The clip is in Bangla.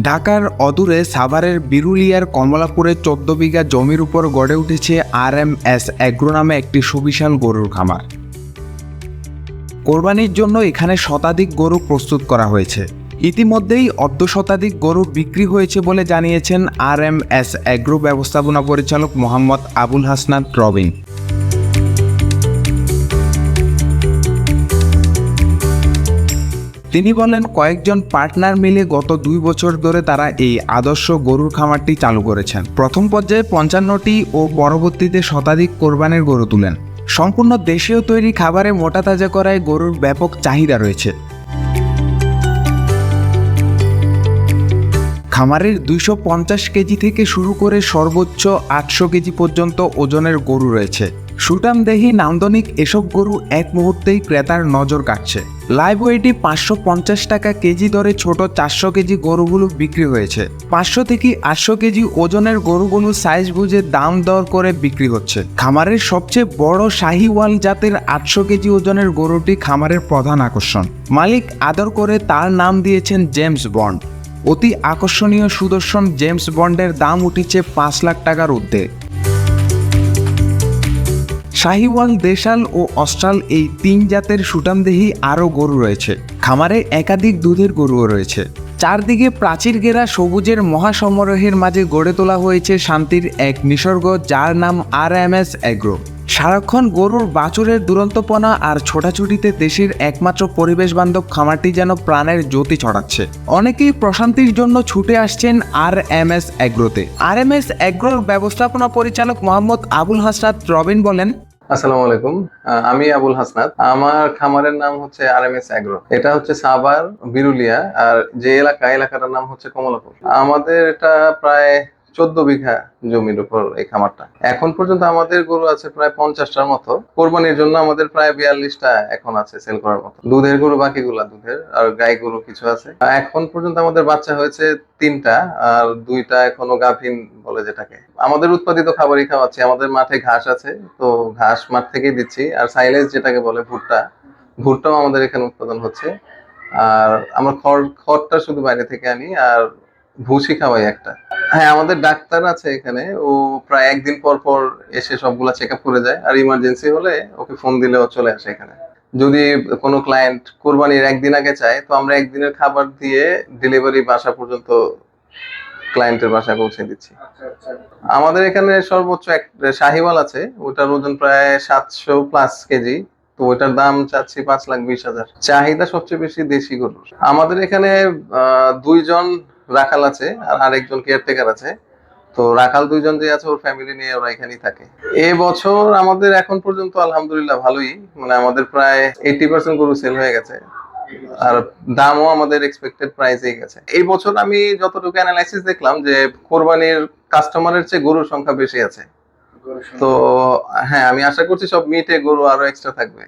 ঢাকার অদূরে সাভারের বিরুলিয়ার কমলাপুরে চোদ্দ বিঘা জমির উপর গড়ে উঠেছে আর এম এস অ্যাগ্রো নামে একটি সুবিশাল গরুর খামার। কোরবানির জন্য এখানে শতাধিক গরু প্রস্তুত করা হয়েছে। ইতিমধ্যেই অর্ধ শতাধিক গরু বিক্রি হয়েছে বলে জানিয়েছেন আর এম এস অ্যাগ্রো ব্যবস্থাপনা পরিচালক মোহাম্মদ আবুল হাসনাত রবিন। তিনি বলেন, কয়েকজন পার্টনার মিলে গত দুই বছর ধরে তারা এই আদর্শ গরুর খামারটি চালু করেছেন। প্রথম পর্যায়ে পঞ্চান্নটি ও পরবর্তীতে শতাধিক কোরবানের গরু তুলেন। সম্পূর্ণ দেশীয় তৈরি খাবারে মোটা তাজা করায় গরুর ব্যাপক চাহিদা রয়েছে। খামারের দুইশো পঞ্চাশ কেজি থেকে শুরু করে সর্বোচ্চ আটশো কেজি পর্যন্ত ওজনের গরু রয়েছে। সুটামদেহি নান্দনিক এসব গরু এক মুহূর্তেই ক্রেতার নজর কাটছে। লাইভ ওয়েটে পাঁচশো পঞ্চাশ টাকা কেজি দরে ছোট চারশো কেজি গরুগুলো বিক্রি হয়েছে। পাঁচশো থেকে আটশো কেজি ওজনের গরুগুলো সাইজ বুঝে দাম দর করে বিক্রি হচ্ছে। খামারের সবচেয়ে বড় শাহিওয়াল জাতের আটশো কেজি ওজনের গরুটি খামারের প্রধান আকর্ষণ। মালিক আদর করে তার নাম দিয়েছেন জেমস বন্ড। অতি আকর্ষণীয় সুদর্শন জেমস বন্ডের দাম উঠেছে পাঁচ লাখ টাকার ঊর্ধ্বে। শাহিওয়াল, দেশাল ও অস্ট্রাল এই তিন জাতের সুটামদেহি আরও গরু রয়েছে। খামারে একাধিক দুধের গরুও রয়েছে। চারদিকে প্রাচীর ঘেরা সবুজের মহাসমারোহের মাঝে গড়ে তোলা হয়েছে শান্তির এক নিসর্গ যার নাম আর এম এস অ্যাগ্রো সারাক্ষণ গরুর বাছুরের দুরন্তপনা আর ছোটাছুটিতে দেশের একমাত্র পরিবেশ বান্ধব খামারটি যেন প্রাণের জ্যোতি ছড়াচ্ছে। অনেকেই প্রশান্তির জন্য ছুটে আসছেন আর এম এস অ্যাগ্রোতে আর এম এস অ্যাগ্রোর ব্যবস্থাপনা পরিচালক মোহাম্মদ আবুল হাসনাত রবিন বলেন আসসালামু আলাইকুম। আমি আবুল হাসনাত। আমার খামারের নাম হচ্ছে আর এম এস এটা হচ্ছে সাভার বিরুলিয়া, আর যে এলাকা, এলাকাটার নাম হচ্ছে কমলাপুর। আমাদের এটা প্রায় চোদ্দ বিঘা জমির উপর এই খামারটা। এখন পর্যন্ত আমাদের গরু আছে প্রায় পঞ্চাশটার মতো। কোরবানির জন্য আমাদের প্রায় বিয়াল্লিশটা এখন আছে সেল করার মতো। দুধের গরু বাকিগুলা, দুধের আর গাই গরু কিছু আছে। এখন পর্যন্ত আমাদের বাচ্চা হয়েছে তিনটা আর দুইটা এখনও গাভীন বলে যেটাকে। আমাদের উৎপাদিত খাবারই খাওয়াচ্ছি। আমাদের মাঠে ঘাস আছে, তো ঘাস মাঠ থেকেই দিচ্ছি। আর সাইলেজ যেটাকে বলে ভুট্টা, ভুট্টাও আমাদের এখানে উৎপাদন হচ্ছে। আর আমরা খড়, খড়টা শুধু বাইরে থেকে আনি, আর ভুসি খাওয়াই একটা। হ্যাঁ আমাদের ডাক্তার আছে এখানে। ও প্রায় একদিন পর পর এসে সবগুলা চেক আপ করে যায়। আর ইমার্জেন্সি হলে ওকে ফোন দিলে ও চলে আসে এখানে। যদি কোনো ক্লায়েন্ট কোরবানির একদিন আগে চায় তো আমরা একদিনের খাবার দিয়ে ডেলিভারি বাসা পর্যন্ত ক্লায়েন্টের বাসায় পৌঁছে দিচ্ছি। আমাদের এখানে সর্বোচ্চ এক শাহিওয়াল আছে। ওটার ওজন প্রায় সাতশো প্লাস কেজি। তো ওটার দাম চাচ্ছি পাঁচ লাখ বিশ হাজার। চাহিদা সবচেয়ে বেশি দেশি গরুর। আমাদের এখানে আহ, দুইজন রাখাল আছে আর আরেকজন কেয়ারটেকার আছে। তো রাখাল দুইজন যে আছে ওর ফ্যামিলি নিয়ে ওরা এখানেই থাকে। এ বছর আমাদের এখন পর্যন্ত আলহামদুলিল্লাহ ভালোই। মানে আমাদের প্রায় এইটি পার্সেন্ট গরু সেল হয়ে গেছে। আর দামও আমাদের এক্সপেক্টেড প্রাইসেই গেছে। এই বছর আমি যতটুকু অ্যানালাইসিস দেখলাম যে কোরবানির কাস্টমারের চেয়ে গরুর সংখ্যা বেশি আছে। তো হ্যাঁ আমি আশা করছি সব মিটে গরু আরও এক্সট্রা থাকবে।